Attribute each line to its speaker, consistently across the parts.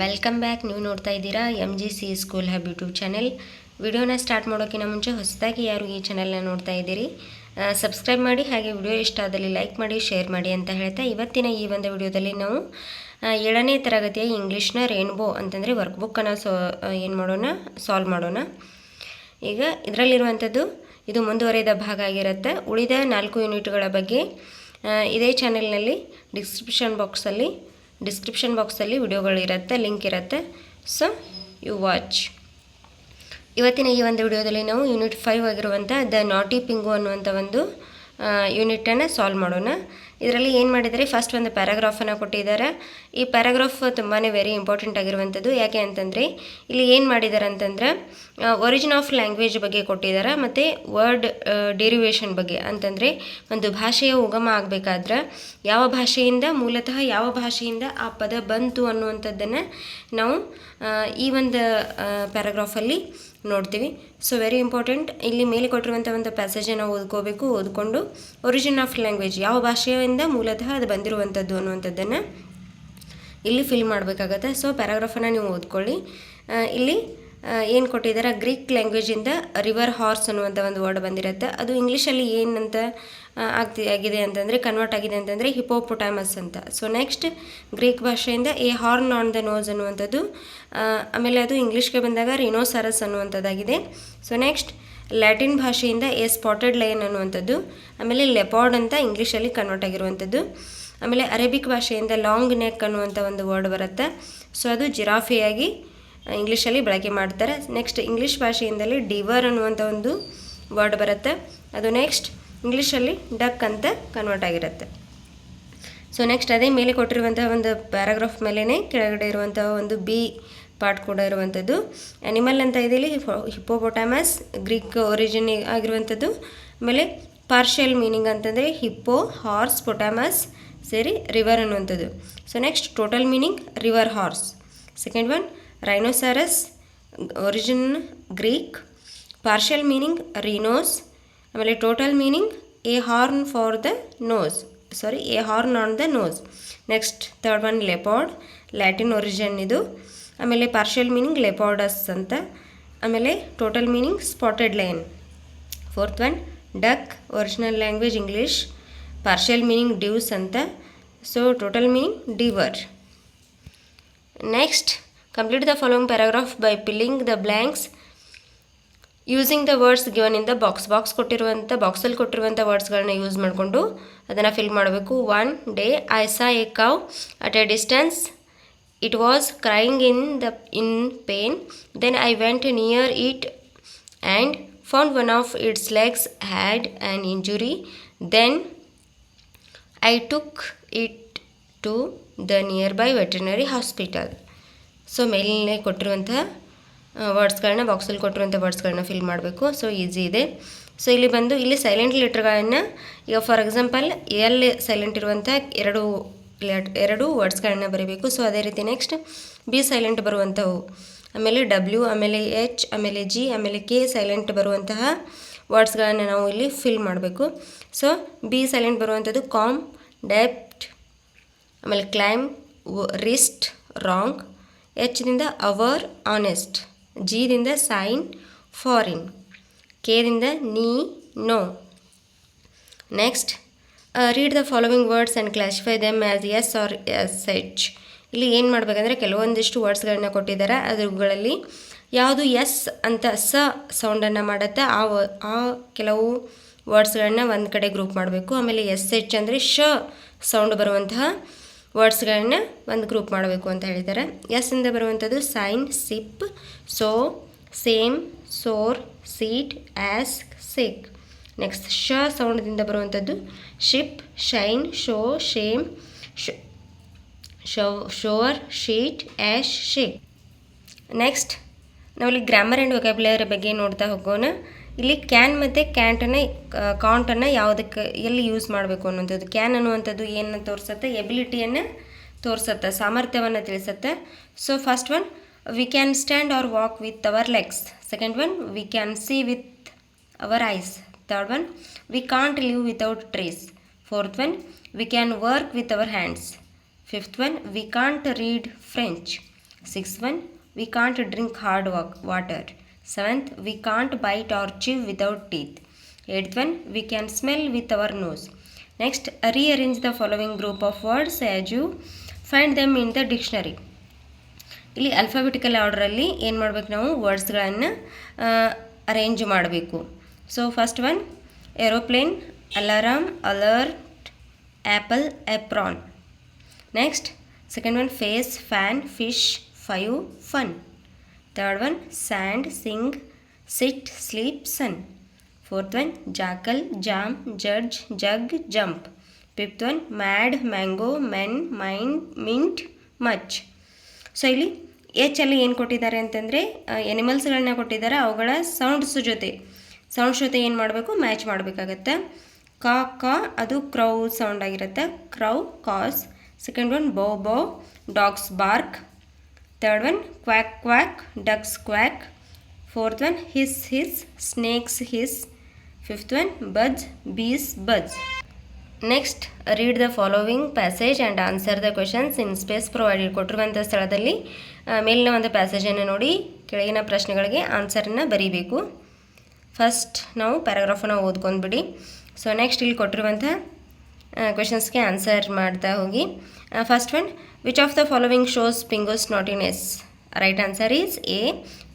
Speaker 1: Welcome back ನೀವು ನೋಡ್ತಾ ಇದ್ದೀರಾ M G C school hub YouTube channel ವಿಡಿಯೋನ ಸ್ಟಾರ್ಟ್ ಮಾಡೋಕ್ಕಿಂತ ಮುಂಚೆ ಹೊಸದಾಗಿ ಯಾರು ಈ ಚಾನೆಲ್ನ ನೋಡ್ತಾ ಇದ್ದೀರಿ ಸಬ್ಸ್ಕ್ರೈಬ್ ಮಾಡಿ ಹಾಗೆ ವಿಡಿಯೋ ಇಷ್ಟ ಆದಲ್ಲಿ ಲೈಕ್ ಮಾಡಿ ಶೇರ್ ಮಾಡಿ ಅಂತ ಹೇಳ್ತಾ ಇವತ್ತಿನ ಈ ಒಂದು ವಿಡಿಯೋದಲ್ಲಿ ನಾವು ಏಳನೇ ತರಗತಿಯ ಇಂಗ್ಲೀಷ್ನ ರೇನ್ಬೋ ಅಂತಂದರೆ ವರ್ಕ್ಬುಕ್ಕನ್ನು ಸೊ ಏನು ಮಾಡೋಣ ಸಾಲ್ವ್ ಮಾಡೋಣ. ಈಗ ಇದರಲ್ಲಿರುವಂಥದ್ದು ಇದು ಮುಂದುವರೆದ ಭಾಗ ಆಗಿರುತ್ತೆ. ಉಳಿದ ನಾಲ್ಕು ಯೂನಿಟ್ಗಳ ಬಗ್ಗೆ ಇದೇ ಚಾನೆಲ್ನಲ್ಲಿ ಡಿಸ್ಕ್ರಿಪ್ಷನ್ ಬಾಕ್ಸಲ್ಲಿ ಡಿಸ್ಕ್ರಿಪ್ಷನ್ ಬಾಕ್ಸಲ್ಲಿ ವಿಡಿಯೋಗಳಿರುತ್ತೆ ಲಿಂಕ್ ಇರುತ್ತೆ ಸೊ ಯು ವಾಚ್ ಇವತ್ತಿನ ಈ ಒಂದು ವಿಡಿಯೋದಲ್ಲಿ ನಾವು ಯೂನಿಟ್ ಫೈವ್ ಆಗಿರುವಂಥ ದ ನಾಟಿ ಪಿಂಗು ಅನ್ನುವಂಥ ಒಂದು ಯೂನಿಟನ್ನು ಸಾಲ್ವ್ ಮಾಡೋಣ. ಇದರಲ್ಲಿ ಏನು ಮಾಡಿದರೆ ಫಸ್ಟ್ ಒಂದು ಪ್ಯಾರಾಗ್ರಾಫನ್ನು ಕೊಟ್ಟಿದ್ದಾರೆ. ಈ ಪ್ಯಾರಾಗ್ರಾಫ್ ತುಂಬಾ ವೆರಿ ಇಂಪಾರ್ಟೆಂಟ್ ಆಗಿರುವಂಥದ್ದು ಯಾಕೆ ಅಂತಂದರೆ, ಇಲ್ಲಿ ಏನು ಮಾಡಿದ್ದಾರೆ ಅಂತಂದ್ರೆ ಒರಿಜಿನ್ ಆಫ್ ಲ್ಯಾಂಗ್ವೇಜ್ ಬಗ್ಗೆ ಕೊಟ್ಟಿದ್ದಾರೆ, ಮತ್ತು ವರ್ಡ್ ಡೆರಿವೇಷನ್ ಬಗ್ಗೆ. ಅಂತಂದರೆ, ಒಂದು ಭಾಷೆಯ ಉಗಮ ಆಗಬೇಕಾದ್ರೆ, ಯಾವ ಭಾಷೆಯಿಂದ, ಮೂಲತಃ ಯಾವ ಭಾಷೆಯಿಂದ ಆ ಪದ ಬಂತು ಅನ್ನುವಂಥದ್ದನ್ನು ನಾವು ಈ ಒಂದು ಪ್ಯಾರಾಗ್ರಾಫಲ್ಲಿ ನೋಡ್ತೀವಿ. ಸೊ ವೆರಿ ಇಂಪಾರ್ಟೆಂಟ್ ಇಲ್ಲಿ ಮೇಲೆ ಕೊಟ್ಟಿರುವಂಥ ಒಂದು ಪ್ಯಾಸೇಜನ್ನು ಓದ್ಕೋಬೇಕು. ಓದ್ಕೊಂಡು ಒರಿಜಿನ್ ಆಫ್ ಲ್ಯಾಂಗ್ವೇಜ್ ಯಾವ ಭಾಷೆಯಿಂದ ಮೂಲತಃ ಅದು ಬಂದಿರುವಂಥದ್ದು ಅನ್ನುವಂಥದ್ದನ್ನು ಇಲ್ಲಿ ಫಿಲ್ ಮಾಡಬೇಕಾಗತ್ತೆ. ಸೊ ಪ್ಯಾರಾಗ್ರಾಫನ್ನು ನೀವು ಓದ್ಕೊಳ್ಳಿ. ಇಲ್ಲಿ ಏನು ಕೊಟ್ಟಿದ್ದಾರೆ? ಗ್ರೀಕ್ ಲ್ಯಾಂಗ್ವೇಜಿಂದ ರಿವರ್ ಹಾರ್ಸ್ ಅನ್ನುವಂಥ ಒಂದು ವರ್ಡ್ ಬಂದಿರುತ್ತೆ. ಅದು ಇಂಗ್ಲೀಷಲ್ಲಿ ಏನಂತ ಆಗ್ತಿ, ಆಗಿದೆ ಅಂತಂದರೆ ಕನ್ವರ್ಟ್ ಆಗಿದೆ ಅಂತಂದರೆ ಹಿಪೋಪೊಟಾಮಸ್ ಅಂತ. ಸೊ ನೆಕ್ಸ್ಟ್ ಗ್ರೀಕ್ ಭಾಷೆಯಿಂದ a horn on the nose ಅನ್ನುವಂಥದ್ದು ಆಮೇಲೆ ಅದು ಇಂಗ್ಲೀಷ್ಗೆ ಬಂದಾಗ ರಿನೋಸರಸ್ ಅನ್ನುವಂಥದ್ದಾಗಿದೆ. ಸೊ ನೆಕ್ಸ್ಟ್ ಲ್ಯಾಟಿನ್ ಭಾಷೆಯಿಂದ ಎ ಸ್ಪಾಟೆಡ್ ಲೈನ್ ಅನ್ನುವಂಥದ್ದು, ಆಮೇಲೆ ಲೆಪಾರ್ಡ್ ಅಂತ ಇಂಗ್ಲೀಷಲ್ಲಿ ಕನ್ವರ್ಟ್ ಆಗಿರುವಂಥದ್ದು. ಆಮೇಲೆ ಅರೇಬಿಕ್ ಭಾಷೆಯಿಂದ ಲಾಂಗ್ ನೆಕ್ ಅನ್ನುವಂಥ ಒಂದು ವರ್ಡ್ ಬರುತ್ತೆ. ಸೊ ಅದು ಜಿರಾಫೆಯಾಗಿ ಇಂಗ್ಲೀಷಲ್ಲಿ ಬಳಕೆ ಮಾಡ್ತಾರೆ. ನೆಕ್ಸ್ಟ್ ಇಂಗ್ಲೀಷ್ ಭಾಷೆಯಿಂದಲೇ ಡಿವರ್ ಅನ್ನುವಂಥ ಒಂದು ವರ್ಡ್ ಬರುತ್ತೆ. ಅದು ನೆಕ್ಸ್ಟ್ ಇಂಗ್ಲೀಷಲ್ಲಿ ಡಕ್ ಅಂತ ಕನ್ವರ್ಟ್ ಆಗಿರುತ್ತೆ. ಸೊ ನೆಕ್ಸ್ಟ್ ಅದೇ ಮೇಲೆ ಕೊಟ್ಟಿರುವಂಥ ಒಂದು ಪ್ಯಾರಾಗ್ರಾಫ್ ಮೇಲೇ ಕೆಳಗಡೆ ಇರುವಂಥ ಒಂದು ಬಿ ಪಾರ್ಟ್ ಕೂಡ ಇರುವಂಥದ್ದು. ಅನಿಮಲ್ ಅಂತ ಇದೆ ಇಲ್ಲಿ ಹಿಪ್ಪೋಪೊಟಾಮಸ್ ಗ್ರೀಕ್ ಒರಿಜಿನ್ ಆಗಿರುವಂಥದ್ದು. ಆಮೇಲೆ ಪಾರ್ಷಿಯಲ್ ಮೀನಿಂಗ್ ಅಂತಂದರೆ ಹಿಪ್ಪೋ ಹಾರ್ಸ್ ಪೊಟಾಮಸ್ ಸೇರಿ ರಿವರ್ ಅನ್ನುವಂಥದ್ದು. So next total meaning river horse second one rhinoceros origin Greek partial meaning rhinos ಆಮೇಲೆ total meaning a horn for the nose sorry a horn on the nose next third one leopard Latin origin ಇದು. ಆಮೇಲೆ partial meaning leopardus ಅಂತ. ಆಮೇಲೆ total meaning spotted lion fourth one duck original language English partial meaning duce ಅಂತ. So total meaning diver next complete the following paragraph by filling the blanks using the words given in the box box ಕೊಟ್ಟಿರುವಂಥ ಬಾಕ್ಸಲ್ಲಿ ಕೊಟ್ಟಿರುವಂಥ ವರ್ಡ್ಸ್ಗಳನ್ನ use ಮಾಡಿಕೊಂಡು ಅದನ್ನು fill ಮಾಡಬೇಕು. One day I saw a cow at a distance it was crying in the in pain then I went near it and found one of its legs had an injury then I took it to the nearby veterinary hospital so ಮೇಲೆ ಕೊಟ್ಟಿರುವಂಥ ವರ್ಡ್ಸ್ಗಳನ್ನ ಬಾಕ್ಸಲ್ಲಿ ಕೊಟ್ಟಿರುವಂಥ ವರ್ಡ್ಸ್ಗಳನ್ನ fill ಮಾಡಬೇಕು. So easy ಇದೆ. So ಇಲ್ಲಿ ಬಂದು, ಇಲ್ಲಿ ಸೈಲೆಂಟ್ ಲೆಟ್ರ್ಗಳನ್ನು ಈಗ ಫಾರ್ ಎಕ್ಸಾಂಪಲ್ ಎಲ್ ಸೈಲೆಂಟ್ ಇರುವಂಥ ಎರಡು ಎರಡು ವರ್ಡ್ಸ್ಗಳನ್ನ ಬರೀಬೇಕು. ಸೊ ಅದೇ ರೀತಿ ನೆಕ್ಸ್ಟ್ ಬಿ ಸೈಲೆಂಟ್ ಬರುವಂಥವು ಆಮೇಲೆ ಡಬ್ಲ್ಯೂ ಆಮೇಲೆ ಎಚ್ ಆಮೇಲೆ ಜಿ ಆಮೇಲೆ ಕೆ ಸೈಲೆಂಟ್ ಬರುವಂತಹ ವರ್ಡ್ಸ್ಗಳನ್ನು ನಾವು ಇಲ್ಲಿ ಫಿಲ್ ಮಾಡಬೇಕು. ಸೊ ಬಿ ಸೈಲೆಂಟ್ ಬರುವಂಥದ್ದು ಕಾಮ್ ಡೆಪ್ಟ್ ಆಮೇಲೆ ಕ್ಲೈಮ್ ರಿಸ್ಟ್ ರಾಂಗ್ ಎಚ್ದಿಂದ ಅವರ್ ಆನೆಸ್ಟ್ ಜಿದಿಂದ sign foreign ಕೆದಿಂದ knee know next read the following words and classify them as S or S H ಇಲ್ಲಿ ಏನು ಮಾಡಬೇಕಂದ್ರೆ ಕೆಲವೊಂದಿಷ್ಟು ವರ್ಡ್ಸ್ಗಳನ್ನ ಕೊಟ್ಟಿದ್ದಾರೆ. ಅದ್ರಗಳಲ್ಲಿ ಯಾವುದು ಎಸ್ ಅಂತ ಸ ಸೌಂಡನ್ನು ಮಾಡುತ್ತೆ. ಆ ಆ ಕೆಲವು ವರ್ಡ್ಸ್ಗಳನ್ನ ಒಂದು ಕಡೆ ಗ್ರೂಪ್ ಮಾಡಬೇಕು. ಆಮೇಲೆ ಎಸ್ ಎಚ್ ಅಂದರೆ ಶ ಸೌಂಡ್ ಬರುವಂತಹ ವರ್ಡ್ಸ್ಗಳನ್ನ ಒಂದು ಗ್ರೂಪ್ ಮಾಡಬೇಕು ಅಂತ ಹೇಳಿದ್ದಾರೆ. ಎಸ್ ಇಂದ ಬರುವಂಥದ್ದು sign, sip, so, same, sore, seat ass sick next ಶ ಸೌಂಡ್ದಿಂದ ಬರುವಂಥದ್ದು ship, shine, show, shame, show shore sheet ash shake next ನಾವಿಲ್ಲಿ ಗ್ರಾಮರ್ ಆ್ಯಂಡ್ ವೊಕ್ಯಾಬ್ಯುಲರಿ ಬಗ್ಗೆ ನೋಡ್ತಾ ಹೋಗೋಣ. ಇಲ್ಲಿ ಕ್ಯಾನ್ ಮತ್ತು ಕ್ಯಾಂಟನ್ನು ಕಾಂಟನ್ನು ಯಾವುದಕ್ಕೆ ಎಲ್ಲಿ ಯೂಸ್ ಮಾಡಬೇಕು ಅನ್ನೋಂಥದ್ದು ಕ್ಯಾನ್ ಅನ್ನುವಂಥದ್ದು ಏನು ತೋರಿಸುತ್ತೆ? ಎಬಿಲಿಟಿಯನ್ನು ತೋರಿಸುತ್ತೆ, ಸಾಮರ್ಥ್ಯವನ್ನು ತಿಳಿಸುತ್ತೆ. So first one we can stand or walk with our legs second one we can see with our eyes third one we can't live without trees fourth one we can work with our hands fifth one we can't read French six one we can't drink hard walk water seventh we can't bite or chew without teeth eight one we can smell with our nose next rearrange the following group of words as you find them in the dictionary ಇಲ್ಲಿ alphabetical ಆರ್ಡ್ರಲ್ಲಿ ಏನು ಮಾಡ್ಬೇಕು ನಾವು? ವರ್ಡ್ಸ್ಗಳನ್ನು arrange ಮಾಡಬೇಕು. So first one aeroplane alarm alert apple apron next second one face fan fish five fun third one sand sing sit sleep sun fourth one jackal jam judge jug jump fifth one mad mango men mind mint much so ಇಲ್ಲಿ H ಅಲ್ಲಿ ಏನು ಕೊಟ್ಟಿದ್ದಾರೆ ಅಂತಂದರೆ ಎನಿಮಲ್ಸ್ಗಳನ್ನ ಕೊಟ್ಟಿದ್ದಾರೆ. ಅವುಗಳ sounds ಜೊತೆ. Sounds ಜೊತೆ ಏನು ಮಾಡಬೇಕು? ಮ್ಯಾಚ್ ಮಾಡಬೇಕಾಗತ್ತೆ. ಕಾ ಕಾ, ಅದು ಕ್ರೌ ಸೌಂಡ್ ಆಗಿರುತ್ತೆ. Crow caws second one bow bow dogs bark third one quack quack ducks quack fourth one hiss hiss snakes hiss fifth one buzz bees buzz next read the following passage and answer the questions in space provided ಕೊಟ್ಟಿರುವಂಥ ಸ್ಥಳದಲ್ಲಿ. ಮೇಲಿನ ಒಂದು ಪ್ಯಾಸೇಜನ್ನು ನೋಡಿ, ಕೆಳಗಿನ ಪ್ರಶ್ನೆಗಳಿಗೆ ಆನ್ಸರನ್ನು ಬರೀಬೇಕು. First ನಾವು ಪ್ಯಾರಾಗ್ರಾಫನ್ನು ಓದ್ಕೊಂಡ್ಬಿಡಿ. So next ಇಲ್ಲಿ ಕೊಟ್ಟಿರುವಂಥ ಕ್ವೆಶನ್ಸ್ಗೆ ಆನ್ಸರ್ ಮಾಡ್ತಾ ಹೋಗಿ. First one Which of the following shows Pingu's naughtiness right answer is A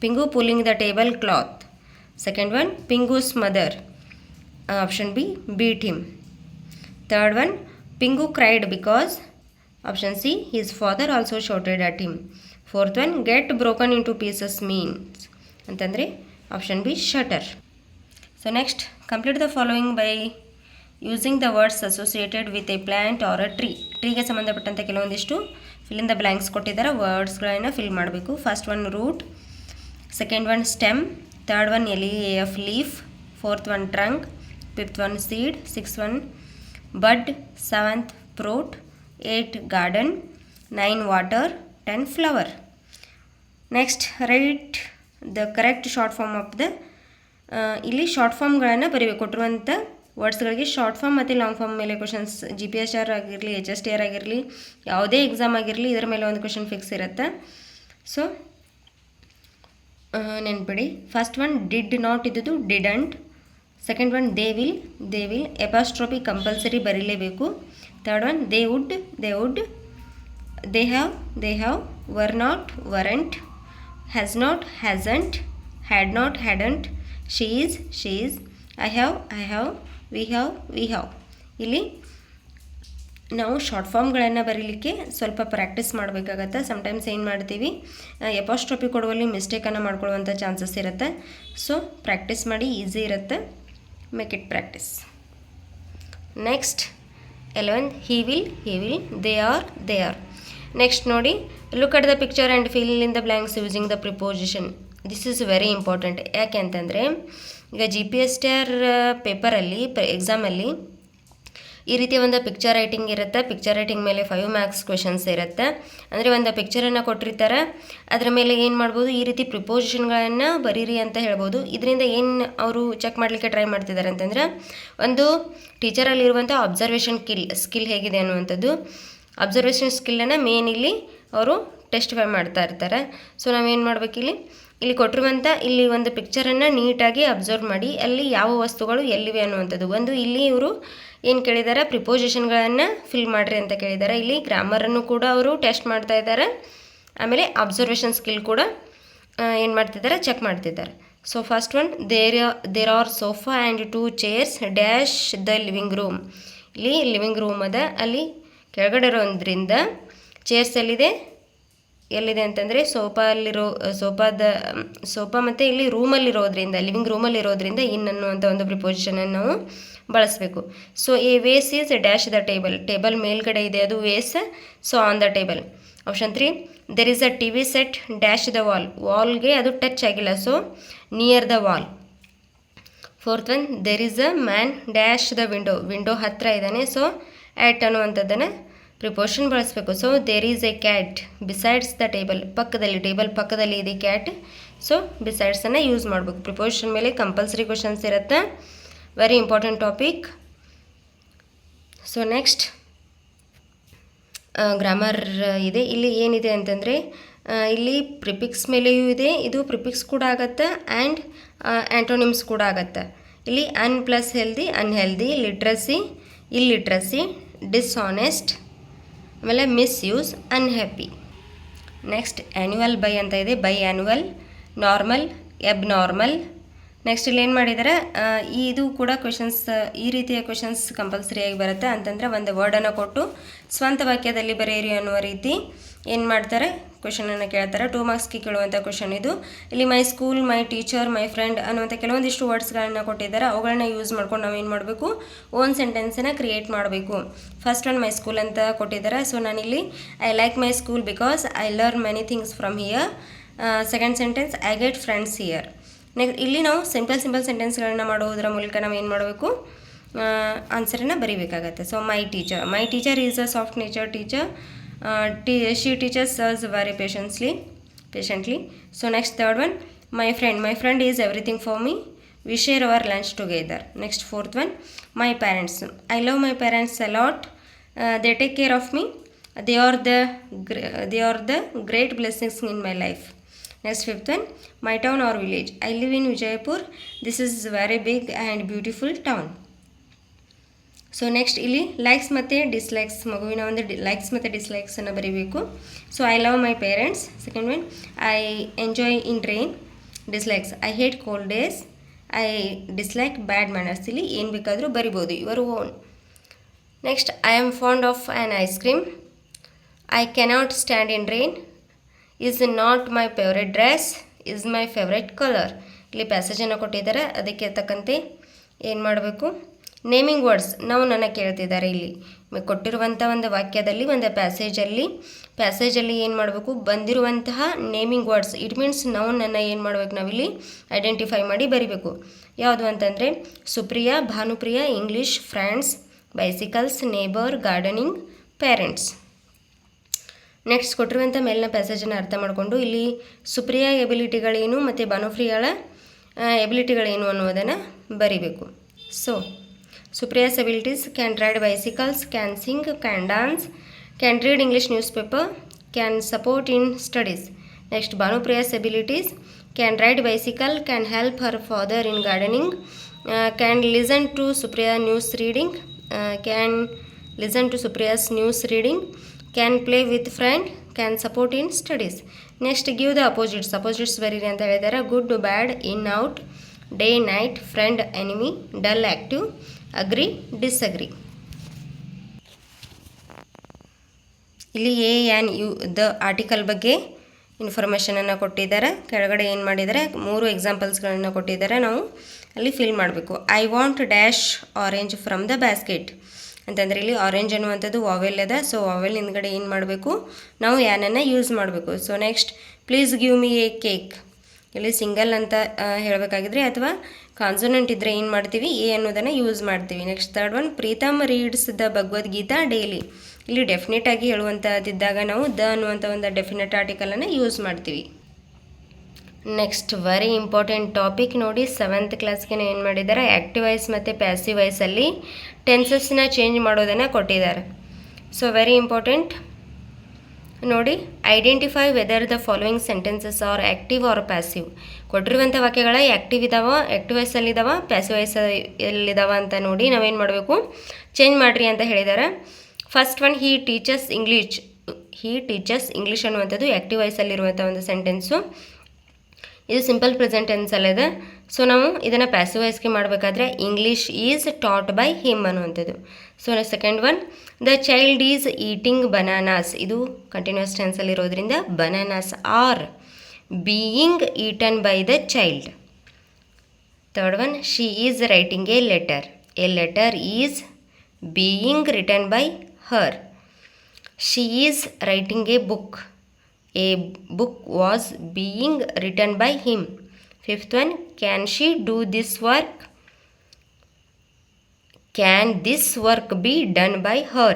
Speaker 1: Pingu pulling the table cloth second one Pingu's mother option B beat him Third one, Pingu cried because option C, his father also shouted at him. Fourth one, get broken into pieces means ಅಂತಂದರೆ option B shatter so next complete the following by Using the words associated with a plant or a tree ಟ್ರೀಗೆ ಸಂಬಂಧಪಟ್ಟಂಥ ಕೆಲವೊಂದಿಷ್ಟು fill in the blanks ಕೊಟ್ಟಿದ್ದಾರೆ. ವರ್ಡ್ಸ್ಗಳನ್ನು fill ಮಾಡಬೇಕು. First one root second one stem third one L F leaf fourth one trunk fifth one seed six one bud seventh fruit eight garden nine water ten flower next write the correct short form of the ಇಲ್ಲಿ short ಫಾರ್ಮ್ಗಳನ್ನು ಬರೀಬೇಕು. ಕೊಟ್ಟಿರುವಂಥ ವರ್ಡ್ಸ್ಗಳಿಗೆ short form ಮತ್ತು long form ಮೇಲೆ questions G P S R ಆಗಿರಲಿ H S T R ಆಗಿರಲಿ, ಯಾವುದೇ ಎಕ್ಸಾಮ್ ಆಗಿರಲಿ ಇದರ ಮೇಲೆ ಒಂದು ಕ್ವಶನ್ ಫಿಕ್ಸ್ ಇರುತ್ತೆ. ಸೊ ನೆನ್ಪಿಡಿ. ಫಸ್ಟ್ ಒನ್ ಡಿಡ್ ನಾಟ್ ಇದ್ದದ್ದು didn't second one they will they will apostrophe compulsory ಬರೀಲೇಬೇಕು. Third one they would they would they have they have were not weren't has not hasn't had not hadn't she is she is I have I have we have we have ಇಲ್ಲಿ ನಾವು short ಫಾರ್ಮ್ಗಳನ್ನು ಬರೀಲಿಕ್ಕೆ ಸ್ವಲ್ಪ practice ಮಾಡಬೇಕಾಗತ್ತೆ. Sometimes ಏನು ಮಾಡ್ತೀವಿ apostrophe ಕೊಡುವಲ್ಲಿ ಮಿಸ್ಟೇಕನ್ನು ಮಾಡ್ಕೊಳ್ಳುವಂಥ ಚಾನ್ಸಸ್ ಇರುತ್ತೆ. ಸೊ ಪ್ರಾಕ್ಟೀಸ್ ಮಾಡಿ ಈಸಿ ಇರುತ್ತೆ. Make it practice next eleven he will he will they are they are next ನೋಡಿ look at the picture and fill in the blanks using the preposition this is very important ಯಾಕೆ ಅಂತಂದರೆ ಈಗ G P S T R ಪೇಪರಲ್ಲಿ ಎಕ್ಸಾಮಲ್ಲಿ ಈ ರೀತಿ ಒಂದು picture writing ಇರುತ್ತೆ. ಪಿಕ್ಚರ್ ರೈಟಿಂಗ್ ಮೇಲೆ ಫೈವ್ ಮ್ಯಾಕ್ಸ್ ಕ್ವೆಶನ್ಸ್ ಇರುತ್ತೆ. ಅಂದರೆ ಒಂದು ಪಿಕ್ಚರನ್ನು ಕೊಟ್ಟಿರ್ತಾರೆ. ಅದರ ಮೇಲೆ ಏನು ಮಾಡ್ಬೋದು? ಈ ರೀತಿ ಪ್ರಿಪೋಸಿಷನ್ಗಳನ್ನು ಬರೀರಿ ಅಂತ ಹೇಳ್ಬೋದು. ಇದರಿಂದ ಏನು ಅವರು ಚೆಕ್ ಮಾಡಲಿಕ್ಕೆ ಟ್ರೈ ಮಾಡ್ತಿದ್ದಾರೆ ಅಂತಂದರೆ, ಒಂದು ಟೀಚರಲ್ಲಿರುವಂಥ ಅಬ್ಸರ್ವೇಷನ್ ಕಿಲ್ ಸ್ಕಿಲ್ ಹೇಗಿದೆ ಅನ್ನುವಂಥದ್ದು. ಅಬ್ಸರ್ವೇಷನ್ ಸ್ಕಿಲ್ಲನ್ನು ಮೇನ್ ಇಲ್ಲಿ ಅವರು ಟೆಸ್ಟಿಫೈ ಮಾಡ್ತಾ ಇರ್ತಾರೆ. ಸೊ ನಾವೇನು ಮಾಡ್ಬೇಕಿಲ್ಲಿ? ಇಲ್ಲಿ ಕೊಟ್ಟಿರುವಂಥ ಇಲ್ಲಿ ಒಂದು ಪಿಕ್ಚರನ್ನು ನೀಟಾಗಿ ಅಬ್ಸರ್ವ್ ಮಾಡಿ, ಅಲ್ಲಿ ಯಾವ ವಸ್ತುಗಳು ಎಲ್ಲಿವೆ ಅನ್ನುವಂಥದ್ದು. ಒಂದು ಇಲ್ಲಿ ಇವರು ಏನು ಕೇಳಿದ್ದಾರೆ ಪ್ರಿಪೋಸಿಷನ್ಗಳನ್ನು ಫಿಲ್ ಮಾಡಿರಿ ಅಂತ ಕೇಳಿದ್ದಾರೆ ಇಲ್ಲಿ ಗ್ರಾಮರನ್ನು ಕೂಡ ಅವರು ಟೆಸ್ಟ್ ಮಾಡ್ತಾ ಇದ್ದಾರೆ ಆಮೇಲೆ ಅಬ್ಸರ್ವೇಷನ್ ಸ್ಕಿಲ್ ಕೂಡ ಏನು ಮಾಡ್ತಿದ್ದಾರೆ ಚೆಕ್ ಮಾಡ್ತಿದ್ದಾರೆ so first one there there are sofa and two chairs dash the living room ಇಲ್ಲಿ ಲಿವಿಂಗ್ ರೂಮ್ ಅದ. ಅಲ್ಲಿ ಕೆಳಗಡೆ ಇರೋದ್ರಿಂದ ಚೇರ್ಸ್ ಎಲ್ಲಿದೆ? ಎಲ್ಲಿದೆ ಅಂತಂದರೆ ಸೋಫಾಲ್ಲಿರೋ ಸೋಫಾದ ಸೋಫಾ ಮತ್ತು ಇಲ್ಲಿ ರೂಮಲ್ಲಿರೋದ್ರಿಂದ, ಲಿವಿಂಗ್ ರೂಮಲ್ಲಿರೋದ್ರಿಂದ ಇನ್ ಅನ್ನುವಂಥ ಒಂದು ಪ್ರಿಪೋಸಿಷನನ್ನು ನಾವು ಬಳಸಬೇಕು. So a vase is dash the table table ಮೇಲ್ಗಡೆ ಇದೆ, ಅದು vase so on the table option three there is a T V set dash the wall ವಾಲ್ಗೆ ಅದು ಟಚ್ ಆಗಿಲ್ಲ so near the wall fourth one there is a man dash the window window ಹತ್ತಿರ ಇದ್ದಾನೆ so at ಅನ್ನುವಂಥದ್ದನ್ನು preposition ಬಳಸಬೇಕು. So there is a cat besides the table ಪಕ್ಕದಲ್ಲಿ table ಪಕ್ಕದಲ್ಲಿ ಇದೆ cat so ಬಿಸೈಡ್ಸನ್ನು use ಮಾಡಬೇಕು. ಪ್ರಿಪೋಷನ್ ಮೇಲೆ ಕಂಪಲ್ಸರಿ ಕ್ವಶನ್ಸ್ ಇರುತ್ತೆ. Very important topic so next grammar ಇದೆ. ಇಲ್ಲಿ ಏನಿದೆ ಅಂತಂದರೆ ಇಲ್ಲಿ ಪ್ರಿಪಿಕ್ಸ್ ಮೇಲೆಯೂ ಇದೆ. ಇದು ಪ್ರಿಪಿಕ್ಸ್ ಕೂಡ ಆಗತ್ತೆ ಆ್ಯಂಡ್ ಆ್ಯಂಟೋನಿಮ್ಸ್ ಕೂಡ ಆಗತ್ತೆ. ಇಲ್ಲಿ un plus healthy unhealthy literacy illiteracy dishonest ಆಮೇಲೆ misuse, unhappy. Next annual bi ಅಂತ ಇದೆ, by annual normal ಎಬ್ normal next ಇಲ್ಲಿ ಏನು ಮಾಡಿದ್ದಾರೆ ಇದು ಕೂಡ ಕ್ವೆಶನ್ಸ್ ಈ ರೀತಿಯ ಕ್ವೆಶನ್ಸ್ ಕಂಪಲ್ಸರಿಯಾಗಿ ಬರುತ್ತೆ. ಅಂತಂದರೆ ಒಂದು ವರ್ಡನ್ನು ಕೊಟ್ಟು ಸ್ವಂತ ವಾಕ್ಯದಲ್ಲಿ ಬರೆಯಿರಿ ಅನ್ನುವ ರೀತಿ ಏನು ಮಾಡ್ತಾರೆ? ಕ್ವೆಶನನ್ನು ಕೇಳ್ತಾರೆ. ಟೂ ಮಾರ್ಕ್ಸ್ಗೆ ಕೇಳುವಂಥ ಕ್ವೆಶನ್ ಇದು. ಇಲ್ಲಿ my school my teacher my friend ಅನ್ನುವಂಥ ಕೆಲವೊಂದಿಷ್ಟು ವರ್ಡ್ಸ್ಗಳನ್ನ ಕೊಟ್ಟಿದ್ದಾರೆ. ಅವುಗಳನ್ನ ಯೂಸ್ ಮಾಡ್ಕೊಂಡು ನಾವು ಏನು ಮಾಡಬೇಕು? ಓನ್ ಸೆಂಟೆನ್ಸನ್ನು ಕ್ರಿಯೇಟ್ ಮಾಡಬೇಕು. ಫಸ್ಟ್ ಒನ್ ಮೈ ಸ್ಕೂಲ್ ಅಂತ ಕೊಟ್ಟಿದ್ದಾರೆ. ಸೊ ನಾನಿಲ್ಲಿ I like my school because I learn many things from here second sentence I get friends here next ಇಲ್ಲಿ ನಾವು ಸಿಂಪಲ್ ಸಿಂಪಲ್ ಸೆಂಟೆನ್ಸ್ಗಳನ್ನ ಮಾಡೋದ್ರ ಮೂಲಕ ನಾವು ಏನು ಮಾಡಬೇಕು? ಆನ್ಸರನ್ನು ಬರೀಬೇಕಾಗತ್ತೆ. So my teacher my teacher is a soft nature teacher Uh, she teaches us very patiently. Patiently. So next third one, my friend. My friend is everything for me. We share our lunch together. Next fourth one, my parents. I love my parents a lot. Uh, they take care of me. They are the they are the great blessings in my life. Next fifth one, my town or village. I live in Vijaypur. This is very big and beautiful town. So next ಇಲ್ಲಿ likes ಮತ್ತು dislikes ಮಗುವಿನ ಒಂದು dislikes ಮತ್ತು ಡಿಸ್ಲೈಕ್ಸನ್ನು ಬರೀಬೇಕು. So I love my parents second one I enjoy in train dislikes I hate cold days I dislike bad manners ಇಲ್ಲಿ ಏನು ಬೇಕಾದರೂ ಬರಿಬೋದು. ಇವರು own next I am fond of an ice cream I cannot stand in rain is not my favourite dress is my favourite colour ಇಲ್ಲಿ ಪ್ಯಾಸೇಜನ್ನು ಕೊಟ್ಟಿದ್ದಾರೆ. ಅದಕ್ಕೆ ತಕ್ಕಂತೆ ಏನು ಮಾಡಬೇಕು? ನೇಮಿಂಗ್ ವರ್ಡ್ಸ್ ನಾವು ನನ್ನ ಕೇಳ್ತಿದ್ದಾರೆ ಇಲ್ಲಿ. ಕೊಟ್ಟಿರುವಂಥ ಒಂದು ವಾಕ್ಯದಲ್ಲಿ, ಒಂದು ಪ್ಯಾಸೇಜಲ್ಲಿ ಪ್ಯಾಸೇಜಲ್ಲಿ ಏನು ಮಾಡಬೇಕು? ಬಂದಿರುವಂತಹ ನೇಮಿಂಗ್ ವರ್ಡ್ಸ್ ಇಟ್ ಮೀನ್ಸ್ ನಾವು ನನ್ನ ಏನು ಮಾಡಬೇಕು? ನಾವಿಲ್ಲಿ ಐಡೆಂಟಿಫೈ ಮಾಡಿ ಬರಿಬೇಕು. ಯಾವುದು ಅಂತಂದರೆ, Supriya, Bhanupriya English friends bicycles neighbour gardening parents next ಕೊಟ್ಟಿರುವಂಥ ಮೇಲಿನ ಪ್ಯಾಸೇಜನ್ನು ಅರ್ಥ ಮಾಡಿಕೊಂಡು, ಇಲ್ಲಿ ಸುಪ್ರಿಯಾ ಎಬಿಲಿಟಿಗಳೇನು ಮತ್ತು ಭಾನುಪ್ರಿಯಾಳ ಎಬಿಲಿಟಿಗಳೇನು ಅನ್ನೋದನ್ನು ಬರಿಬೇಕು. So Supriya's abilities can ride bicycles can sing can dance can read English newspaper can support in studies next Bhanupriya's abilities can ride bicycle can help her father in gardening can listen to Supriya news reading can listen to Supriya's news reading can play with friend can support in studies next give the opposites opposites ಬರೀರಿ ಅಂತ ಹೇಳಿದ್ದಾರೆ good bad in out day night friend enemy dull active Agree disagree ಇಲ್ಲಿ a an you the article ಬಗ್ಗೆ ಇನ್ಫಾರ್ಮೇಷನನ್ನು ಕೊಟ್ಟಿದ್ದಾರೆ. ಕೆಳಗಡೆ ಏನು ಮಾಡಿದ್ದಾರೆ? ಮೂರು ಎಕ್ಸಾಂಪಲ್ಸ್ಗಳನ್ನು ಕೊಟ್ಟಿದ್ದಾರೆ. ನಾವು ಅಲ್ಲಿ ಫಿಲ್ ಮಾಡಬೇಕು. I want dash orange from the basket ಅಂತಂದರೆ ಇಲ್ಲಿ ಆರೆಂಜ್ ಅನ್ನುವಂಥದ್ದು ವಾವೆಲ್ ಅದ. ಸೊ ವಾವೆಲ್ ಹಿಂದ್ಗಡೆ ಏನು ಮಾಡಬೇಕು? ನಾವು ಯಾನನ್ನು ಯೂಸ್ ಮಾಡಬೇಕು. So next please give me a cake ಇಲ್ಲಿ ಸಿಂಗಲ್ ಅಂತ ಹೇಳಬೇಕಾಗಿದ್ರೆ ಅಥವಾ ಕಾನ್ಸೋನೆಂಟ್ ಇದ್ದರೆ ಏನು ಮಾಡ್ತೀವಿ? ಎ ಅನ್ನೋದನ್ನು ಯೂಸ್ ಮಾಡ್ತೀವಿ. Next third one Pritam reads the Bhagavad Gita daily ಇಲ್ಲಿ ಡೆಫಿನೆಟ್ ಆಗಿ ಹೇಳುವಂಥದ್ದಿದ್ದಾಗ ನಾವು ದ ಅನ್ನುವಂಥ ಒಂದು ಡೆಫಿನೆಟ್ ಆರ್ಟಿಕಲನ್ನು ಯೂಸ್ ಮಾಡ್ತೀವಿ. ನೆಕ್ಸ್ಟ್ ವೆರಿ ಇಂಪಾರ್ಟೆಂಟ್ ಟಾಪಿಕ್ ನೋಡಿ ಸೆವೆಂತ್ ಕ್ಲಾಸ್ಗೆ ಏನು ಮಾಡಿದ್ದಾರೆ? ಆ್ಯಕ್ಟಿವ್ ವಾಯ್ಸ್ ಮತ್ತು ಪ್ಯಾಸಿವ್ ವೈಸಲ್ಲಿ ಟೆನ್ಸಸ್ನ ಚೇಂಜ್ ಮಾಡೋದನ್ನು ಕೊಟ್ಟಿದ್ದಾರೆ. ಸೊ ವೆರಿ ಇಂಪಾರ್ಟೆಂಟ್ ನೋಡಿ identify whether the following sentences are active or passive ಕೊಟ್ಟಿರುವಂಥ ವಾಕ್ಯಗಳ ಆ್ಯಕ್ಟಿವ್ ಇದಾವ ಆ್ಯಕ್ಟಿವ್ ವಯಸ್ಸಲ್ಲಿದ್ದಾವ ಪ್ಯಾಸಿವ್ ವಯಸ್ಸಲ್ಲಿದ್ದಾವ ಅಂತ ನೋಡಿ ನಾವೇನು ಮಾಡಬೇಕು? ಚೇಂಜ್ ಮಾಡಿರಿ ಅಂತ ಹೇಳಿದ್ದಾರೆ first one he teaches English he teaches English ಅನ್ನುವಂಥದ್ದು ಆ್ಯಕ್ಟಿವ್ ವಯಸ್ಸಲ್ಲಿರುವಂಥ ಒಂದು ಸೆಂಟೆನ್ಸು ಇದು ಸಿಂಪಲ್ ಪ್ರೆಸೆಂಟ್ ಟೆನ್ಸ್ ಸೊ ನಾವು ಇದನ್ನು ಪ್ಯಾಸಿವ್ ವಾಯ್ಸ್ಗೆ ಮಾಡಬೇಕಾದ್ರೆ English is taught by him ಅನ್ನುವಂಥದ್ದು. So second one the child is eating bananas ಇದು continuous ಟೆನ್ಸಲ್ಲಿರೋದ್ರಿಂದ bananas are being eaten by the child third one she is writing a letter a letter is being written by her she is writing a book a book was being written by him. Fifth one, can she do this work? Can this work be done by her?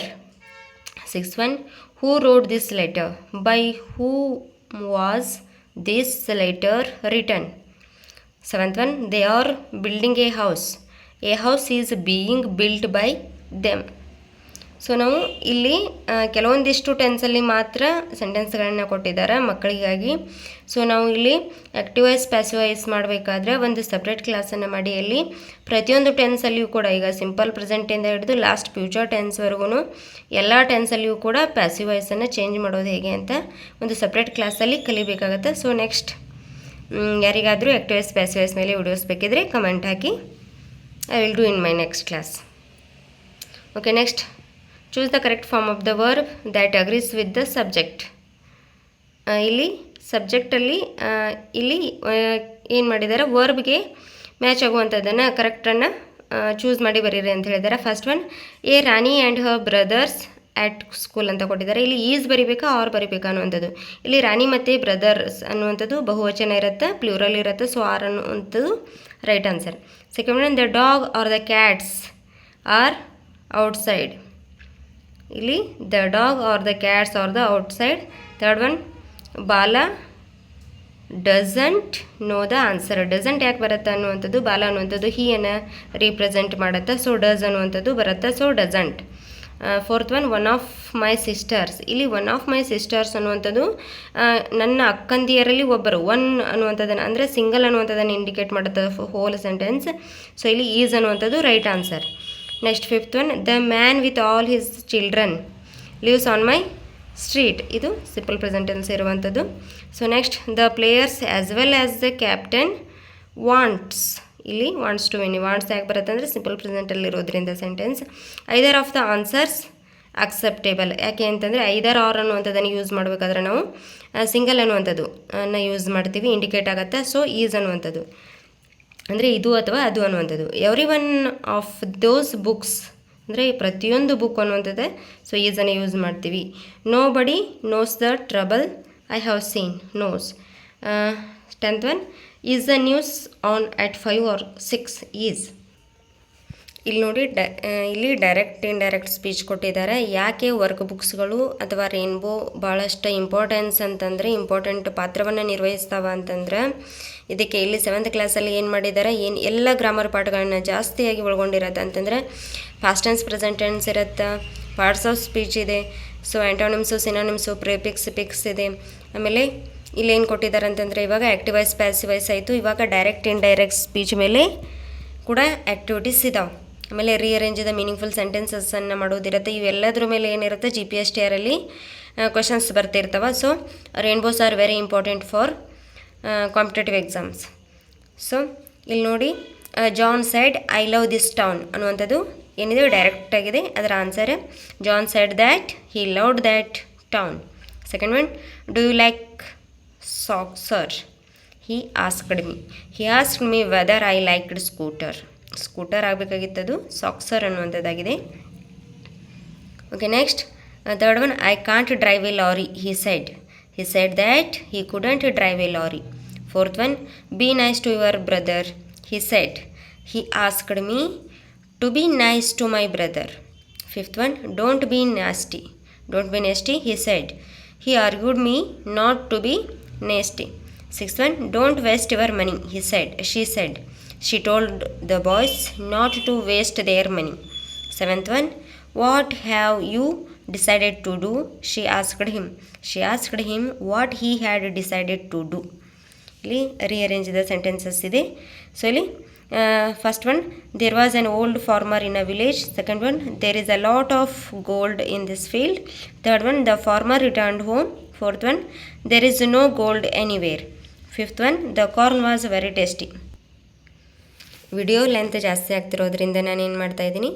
Speaker 1: Sixth one, who wrote this letter? By who was this letter written? Seventh one, they are building a house. A house is being built by them. So ನಾವು ಇಲ್ಲಿ ಕೆಲವೊಂದಿಷ್ಟು ಟೆನ್ಸಲ್ಲಿ ಮಾತ್ರ ಸೆಂಟೆನ್ಸ್ಗಳನ್ನು ಕೊಟ್ಟಿದ್ದಾರೆ ಮಕ್ಕಳಿಗಾಗಿ. So ನಾವು ಇಲ್ಲಿ ಆ್ಯಕ್ಟಿವೈಸ್ passivise ಮಾಡಬೇಕಾದ್ರೆ ಒಂದು ಸಪ್ರೇಟ್ ಕ್ಲಾಸನ್ನು ಮಾಡಿ. ಅಲ್ಲಿ ಪ್ರತಿಯೊಂದು ಟೆನ್ಸಲ್ಲಿಯೂ ಕೂಡ, ಈಗ ಸಿಂಪಲ್ ಪ್ರೆಸೆಂಟಿಂದ ಹಿಡಿದು ಲಾಸ್ಟ್ ಫ್ಯೂಚರ್ ಟೆನ್ಸ್ವರೆಗೂ ಎಲ್ಲ ಟೆನ್ಸಲ್ಲಿಯೂ ಕೂಡ ಪ್ಯಾಸಿವೈಸನ್ನು ಚೇಂಜ್ ಮಾಡೋದು ಹೇಗೆ ಅಂತ ಒಂದು ಸಪ್ರೇಟ್ ಕ್ಲಾಸಲ್ಲಿ ಕಲಿಬೇಕಾಗತ್ತೆ. ಸೊ ನೆಕ್ಸ್ಟ್ ಯಾರಿಗಾದರೂ ಆ್ಯಕ್ಟಿವೈಸ್ ಪ್ಯಾಸಿವೈಸ್ ಮೇಲೆ ವಿಡಿಯೋಸ್ ಬೇಕಿದ್ರೆ comment hockey. I will do in my next class okay next choose the correct form of the verb that agrees with the subject ಇಲ್ಲಿ ಸಬ್ಜೆಕ್ಟಲ್ಲಿ ಇಲ್ಲಿ ಏನು ಮಾಡಿದ್ದಾರೆ ವರ್ಬ್ಗೆ ಮ್ಯಾಚ್ ಆಗುವಂಥದ್ದನ್ನು ಕರೆಕ್ಟನ್ನು ಚೂಸ್ ಮಾಡಿ ಬರೀರಿ ಅಂತ ಹೇಳಿದ್ದಾರೆ first one a Rani and her brothers at school ಅಂತ ಕೊಟ್ಟಿದ್ದಾರೆ. ಇಲ್ಲಿ ಈಸ್ ಬರಿಬೇಕಾ, ಆರ್ ಬರಿಬೇಕಾ ಅನ್ನುವಂಥದ್ದು. ಇಲ್ಲಿ ರಾಣಿ ಮತ್ತು ಬ್ರದರ್ಸ್ ಅನ್ನುವಂಥದ್ದು ಬಹುವಚನ ಇರುತ್ತೆ, ಪ್ಲೂರಲ್ ಇರುತ್ತೆ ಸೊ ಆರ್ ಅನ್ನುವಂಥದ್ದು right answer second one the dog or the cats are outside. ಇಲ್ಲಿ the dog or the cats are the outside third one Bala doesn't know the answer doesn't ಯಾಕೆ ಬರುತ್ತೆ ಅನ್ನುವಂಥದ್ದು ಬಾಲ ಅನ್ನುವಂಥದ್ದು ಹೀಯನ್ನು ರೀಪ್ರೆಸೆಂಟ್ ಮಾಡುತ್ತೆ. So does ಅನ್ನುವಂಥದ್ದು ಬರುತ್ತೆ. So doesn't fourth one one of my sisters ಇಲ್ಲಿ ಒನ್ ಆಫ್ ಮೈ ಸಿಸ್ಟರ್ಸ್ ಅನ್ನುವಂಥದ್ದು ನನ್ನ ಅಕ್ಕಂದಿಯರಲ್ಲಿ ಒಬ್ಬರು. ಒನ್ ಅನ್ನುವಂಥದ್ದನ್ನು, ಅಂದರೆ ಸಿಂಗಲ್ ಅನ್ನುವಂಥದ್ದನ್ನು ಇಂಡಿಕೇಟ್ ಮಾಡುತ್ತೆ. ಹೋಲ್ ಸೆಂಟೆನ್ಸ್ ಸೊ ಇಲ್ಲಿ ಈಸ್ ಅನ್ನುವಂಥದ್ದು right answer next fifth one the man with all his children lives on my street ಇದು ಸಿಂಪಲ್ ಪ್ರೆಸೆಂಟೆನ್ಸ್ ಇರುವಂಥದ್ದು. So next the players as well as the captain wants ಇಲ್ಲಿ wants to win wants ಯಾಕೆ ಬರುತ್ತೆ ಅಂದರೆ simple ಪ್ರೆಸೆಂಟಲ್ಲಿ ಇರೋದ್ರಿಂದ sentence either of the answers acceptable ಯಾಕೆ ಅಂತಂದರೆ ಐದರ್ ಆರ್ ಅನ್ನುವಂಥದ್ದನ್ನು ಯೂಸ್ ಮಾಡಬೇಕಾದ್ರೆ ನಾವು ಸಿಂಗಲ್ ಅನ್ನುವಂಥದ್ದು ಅನ್ನ ಯೂಸ್ ಮಾಡ್ತೀವಿ ಇಂಡಿಕೇಟ್ ಆಗುತ್ತೆ. ಸೊ ಈಸ್ ಅನ್ನುವಂಥದ್ದು. ಅಂದರೆ ಇದು ಅಥವಾ ಅದು ಅನ್ನುವಂಥದ್ದು. Every one of those books ಅಂದರೆ ಪ್ರತಿಯೊಂದು ಬುಕ್ ಅನ್ನುವಂಥದ್ದೇ ಸೊ ಈಸನ್ನು ಯೂಸ್ ಮಾಡ್ತೀವಿ. Nobody knows the trouble I have seen knows tenth one is the news on at five or six is ಇಲ್ಲಿ ನೋಡಿ ಡ ಇಲ್ಲಿ ಡೈರೆಕ್ಟ್ ಇಂಡೈರೆಕ್ಟ್ ಸ್ಪೀಚ್ ಕೊಟ್ಟಿದ್ದಾರೆ. ಯಾಕೆ ವರ್ಕ್ ಬುಕ್ಸ್ಗಳು ಅಥವಾ ರೇನ್ಬೋ ಭಾಳಷ್ಟು ಇಂಪಾರ್ಟೆನ್ಸ್ ಅಂತಂದರೆ ಇಂಪಾರ್ಟೆಂಟ್ ಪಾತ್ರವನ್ನು ನಿರ್ವಹಿಸ್ತಾವ ಅಂತಂದ್ರೆ ಇದಕ್ಕೆ ಇಲ್ಲಿ ಸೆವೆಂತ್ ಕ್ಲಾಸಲ್ಲಿ ಏನು ಮಾಡಿದ್ದಾರೆ? ಏನು ಎಲ್ಲ ಗ್ರಾಮರ್ ಪಾಠಗಳನ್ನ ಜಾಸ್ತಿಯಾಗಿ ಒಳಗೊಂಡಿರತ್ತೆ ಅಂತಂದರೆ ಫಾಸ್ಟ್ ಟೆನ್ಸ್ ಪ್ರೆಸೆಂಟ್ ಟೆನ್ಸ್ ಇರುತ್ತೆ ಪಾರ್ಟ್ಸ್ ಆಫ್ ಸ್ಪೀಚ್ ಇದೆ so antonyms synonyms prefix ಇದೆ. ಆಮೇಲೆ ಇಲ್ಲಿ ಏನು ಕೊಟ್ಟಿದ್ದಾರೆ ಅಂತಂದರೆ, ಇವಾಗ ಆ್ಯಕ್ಟಿವೈಸ್ ಪ್ಯಾಸಿವೈಸ್ ಆಯಿತು. ಇವಾಗ ಡೈರೆಕ್ಟ್ ಇಂಡೈರೆಕ್ಟ್ ಸ್ಪೀಚ್ ಮೇಲೆ ಕೂಡ ಆ್ಯಕ್ಟಿವಿಟೀಸ್ ಇದಾವೆ. ಆಮೇಲೆ ರಿಅರೇಂಜ್ ಇದೆ ಮೀನಿಂಗ್ಫುಲ್ ಸೆಂಟೆನ್ಸಸ್ಸನ್ನು ಮಾಡೋದಿರುತ್ತೆ. ಇವೆಲ್ಲದ್ರ ಮೇಲೆ ಏನಿರುತ್ತೆ? ಜಿ ಪಿ ಎಸ್ ಟಿ ಆರಲ್ಲಿ questions ಬರ್ತಿರ್ತವೆ. So rainbows are very important for competitive exams so ಇಲ್ಲಿ ನೋಡಿ John said I love this town ಅನ್ನುವಂಥದ್ದು ಏನಿದೆ ಡೈರೆಕ್ಟ್ ಆಗಿದೆ. ಅದರ answer John said that he loved that town second one do you like soccer he asked me he asked me whether I liked scooter scooter ಆಗಬೇಕಾಗಿತ್ತದು soccer ಅನ್ನುವಂಥದ್ದಾಗಿದೆ. Okay next third one I can't drive a lorry he said He said that he couldn't drive a lorry. Fourth one, be nice to your brother. He said, he asked me to be nice to my brother. Fifth one, don't be nasty. Don't be nasty, he said. He argued me not to be nasty. Sixth one, don't waste your money, he said. She said. She told the boys not to waste their money. Seventh one, what have you decided to do she asked him she asked him what he had decided to do ಇಲ್ಲಿ rearrange the sentences ಇದೆ. So ಇಲ್ಲಿ first one there was an old farmer in a village second one there is a lot of gold in this field third one the farmer returned home fourth one there is no gold anywhere fifth one the corn was very tasty video length ಜಾಸ್ತಿ ಆಗ್ತಿರೋದ್ರಿಂದ ನಾನು ಏನು ಮಾಡ್ತಾ ಇದ್ದೀನಿ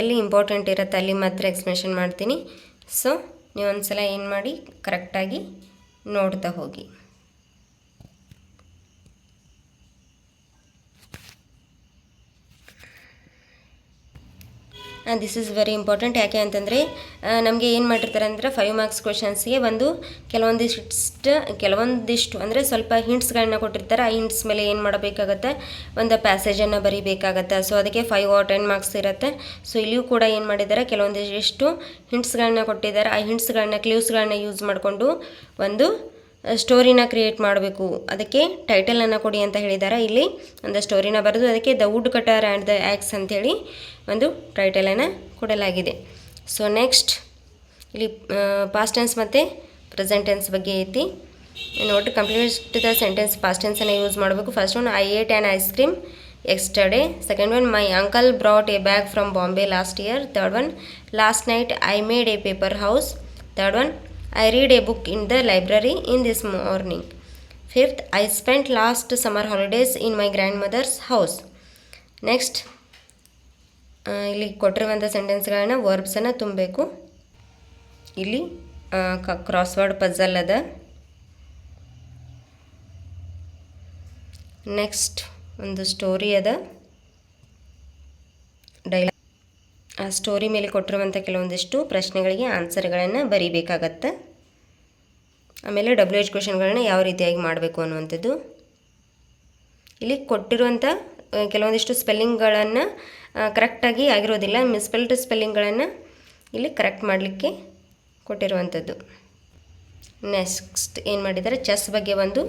Speaker 1: ಎಲ್ಲಿ important ಇರುತ್ತೆ ಅಲ್ಲಿ ಮಾತ್ರ ಎಕ್ಸ್ಪ್ಲೇಷನ್ ಮಾಡ್ತೀನಿ. ಸೊ ನೀವು ಒಂದ್ಸಲ ಏನು ಮಾಡಿ ಕರೆಕ್ಟಾಗಿ ನೋಡ್ತಾ ಹೋಗಿ. ದಿಸ್ ಇಸ್ ವೆರಿ ಇಂಪಾರ್ಟೆಂಟ್ ಯಾಕೆ ಅಂತಂದರೆ ನಮಗೆ ಏನು ಮಾಡಿರ್ತಾರೆ ಅಂದರೆ ಫೈವ್ ಮಾರ್ಕ್ಸ್ ಕ್ವೆಶನ್ಸ್ಗೆ ಒಂದು ಕೆಲವೊಂದಿಷ್ಟು ಕೆಲವೊಂದಿಷ್ಟು, ಅಂದರೆ ಸ್ವಲ್ಪ ಹಿಂಟ್ಸ್ಗಳನ್ನ ಕೊಟ್ಟಿರ್ತಾರೆ. ಆ ಹಿಂಟ್ಸ್ ಮೇಲೆ ಏನು ಮಾಡಬೇಕಾಗತ್ತೆ? ಒಂದು ಪ್ಯಾಸೇಜನ್ನು ಬರೀಬೇಕಾಗತ್ತೆ. ಸೊ ಅದಕ್ಕೆ ಫೈವ್ ಆರ್ ಟೆನ್ ಮಾರ್ಕ್ಸ್ ಇರುತ್ತೆ. ಸೊ ಇಲ್ಲಿಯೂ ಕೂಡ ಏನು ಮಾಡಿದ್ದಾರೆ? ಕೆಲವೊಂದಿಷ್ಟು ಹಿಂಟ್ಸ್ಗಳನ್ನ ಕೊಟ್ಟಿದ್ದಾರೆ. ಆ ಹಿಂಟ್ಸ್ಗಳನ್ನ ಕ್ಲೂಸ್ಗಳನ್ನ ಯೂಸ್ ಮಾಡಿಕೊಂಡು ಒಂದು ಸ್ಟೋರಿನ ಕ್ರಿಯೇಟ್ ಮಾಡಬೇಕು. ಅದಕ್ಕೆ ಟೈಟಲನ್ನು ಕೊಡಿ ಅಂತ ಹೇಳಿದ್ದಾರೆ ಇಲ್ಲಿ ಒಂದು ಸ್ಟೋರಿನ ಬರೆದು ಅದಕ್ಕೆ the woodcutter and the axe ಅಂಥೇಳಿ ಒಂದು ಟೈಟಲನ್ನು ಕೊಡಲಾಗಿದೆ. ಸೊ ನೆಕ್ಸ್ಟ್ ಇಲ್ಲಿ ಪಾಸ್ಟ್ ಟೆನ್ಸ್ ಮತ್ತು ಪ್ರೆಸೆಂಟ್ ಟೆನ್ಸ್ ಬಗ್ಗೆ ಐತಿ. Note complete the sentence past tension use ಮಾಡಬೇಕು. First one I ate an ice cream yesterday second one my uncle brought a bag from Bombay last year third one last night I made a paper house third one I read a book in the library in this morning fifth I spent last summer in my grandmother's house next ಇಲ್ಲಿ ಕೊಟ್ಟಿರುವಂಥ ಸೆಂಟೆನ್ಸ್ಗಳನ್ನ ವರ್ಬ್ಸನ್ನು ತುಂಬಬೇಕು. ಇಲ್ಲಿ crossword puzzle ಅದ. Next ಒಂದು story ಅದ. Dialogue ಆ ಸ್ಟೋರಿ ಮೇಲೆ ಕೊಟ್ಟಿರುವಂಥ ಕೆಲವೊಂದಿಷ್ಟು ಪ್ರಶ್ನೆಗಳಿಗೆ ಆನ್ಸರ್ಗಳನ್ನು ಬರೀಬೇಕಾಗತ್ತೆ. ಆಮೇಲೆ ಡಬ್ಲ್ಯೂ ಎಚ್ ಕ್ವೆಶನ್ಗಳನ್ನ ಯಾವ ರೀತಿಯಾಗಿ ಮಾಡಬೇಕು ಅನ್ನುವಂಥದ್ದು. ಇಲ್ಲಿ ಕೊಟ್ಟಿರುವಂಥ ಕೆಲವೊಂದಿಷ್ಟು ಸ್ಪೆಲ್ಲಿಂಗ್ಗಳನ್ನು ಕರೆಕ್ಟಾಗಿ ಆಗಿರೋದಿಲ್ಲ ಮಿಸ್ಪೆಲ್ಡ್ ಸ್ಪೆಲ್ಲಿಂಗ್ಗಳನ್ನು ಇಲ್ಲಿ ಕರೆಕ್ಟ್ ಮಾಡಲಿಕ್ಕೆ ಕೊಟ್ಟಿರುವಂಥದ್ದು. ನೆಕ್ಸ್ಟ್ ಏನು ಮಾಡಿದ್ದಾರೆ ಚೆಸ್ ಬಗ್ಗೆ ಒಂದು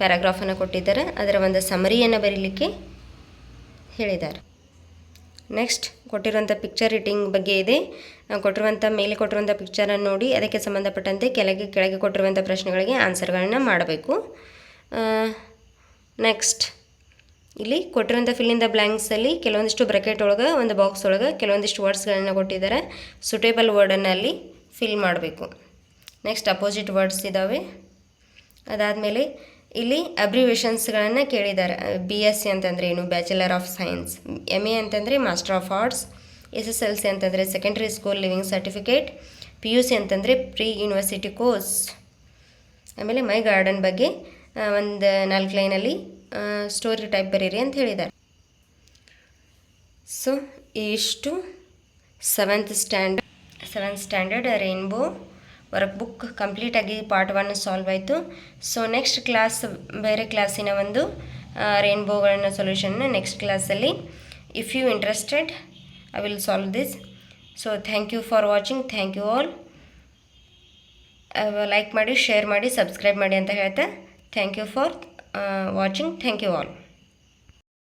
Speaker 1: ಪ್ಯಾರಾಗ್ರಾಫನ್ನು ಕೊಟ್ಟಿದ್ದಾರೆ, ಅದರ ಒಂದು ಸಮರಿಯನ್ನು ಬರೀಲಿಕ್ಕೆ ಹೇಳಿದ್ದಾರೆ. ನೆಕ್ಸ್ಟ್ ಕೊಟ್ಟಿರುವಂಥ ಪಿಕ್ಚರ್ ರೀಟಿಂಗ್ ಬಗ್ಗೆ ಇದೆ. ಕೊಟ್ಟಿರುವಂಥ ಮೇಲೆ ಕೊಟ್ಟಿರುವಂಥ ಪಿಕ್ಚರನ್ನು ನೋಡಿ, ಅದಕ್ಕೆ ಸಂಬಂಧಪಟ್ಟಂತೆ ಕೆಳಗೆ ಕೆಳಗೆ ಕೊಟ್ಟಿರುವಂಥ ಪ್ರಶ್ನೆಗಳಿಗೆ ಆನ್ಸರ್ಗಳನ್ನ ಮಾಡಬೇಕು. ನೆಕ್ಸ್ಟ್ ಇಲ್ಲಿ ಕೊಟ್ಟಿರುವಂಥ ಫಿಲ್ಲಿಂದ ಬ್ಲ್ಯಾಂಕ್ಸಲ್ಲಿ ಕೆಲವೊಂದಿಷ್ಟು ಬ್ರಕೆಟ್ ಒಳಗೆ, ಒಂದು ಬಾಕ್ಸ್ ಒಳಗೆ ಕೆಲವೊಂದಿಷ್ಟು ವರ್ಡ್ಸ್ಗಳನ್ನ ಕೊಟ್ಟಿದ್ದಾರೆ. ಸುಟೇಬಲ್ ವರ್ಡನ್ನು ಅಲ್ಲಿ ಫಿಲ್ ಮಾಡಬೇಕು. ನೆಕ್ಸ್ಟ್ ಅಪೋಸಿಟ್ ವರ್ಡ್ಸ್ ಇದ್ದಾವೆ ಅದಾದಮೇಲೆ ಇಲ್ಲಿ ಅಬ್ರಿವೇಷನ್ಸ್ಗಳನ್ನು ಕೇಳಿದ್ದಾರೆ. ಬಿ ಎಸ್ ಸಿ ಅಂತಂದರೆ ಏನು? Bachelor of science M A ಅಂತಂದರೆ master of arts S S L C ಅಂತಂದರೆ secondary school leaving certificate P U C ಅಂತಂದರೆ ಪ್ರೀ ಯೂನಿವರ್ಸಿಟಿ ಕೋರ್ಸ್ ಆಮೇಲೆ ಮೈ ಗಾರ್ಡನ್ ಬಗ್ಗೆ ಒಂದು ನಾಲ್ಕು ಲೈನಲ್ಲಿ ಸ್ಟೋರಿ ಟೈಪ್ ಬರೀರಿ ಅಂತ ಹೇಳಿದ್ದಾರೆ. ಸೊ ಇಷ್ಟು seventh standard seventh standard rainbow workbook ಕಂಪ್ಲೀಟಾಗಿ ಪಾರ್ಟ್ ಒನ್ ಸಾಲ್ವ್ ಆಯಿತು. ಸೊ ನೆಕ್ಸ್ಟ್ ಕ್ಲಾಸ್ ಬೇರೆ ಕ್ಲಾಸಿನ ಒಂದು ರೈನ್ಬೋಗಳನ್ನ ಸೊಲ್ಯೂಷನ್ನ ನೆಕ್ಸ್ಟ್ ಕ್ಲಾಸಲ್ಲಿ if you interested I will solve this so thank you for watching thank you all like ಮಾಡಿ ಶೇರ್ ಮಾಡಿ ಸಬ್ಸ್ಕ್ರೈಬ್ ಮಾಡಿ ಅಂತ ಹೇಳ್ತಾ thank you for watching thank you all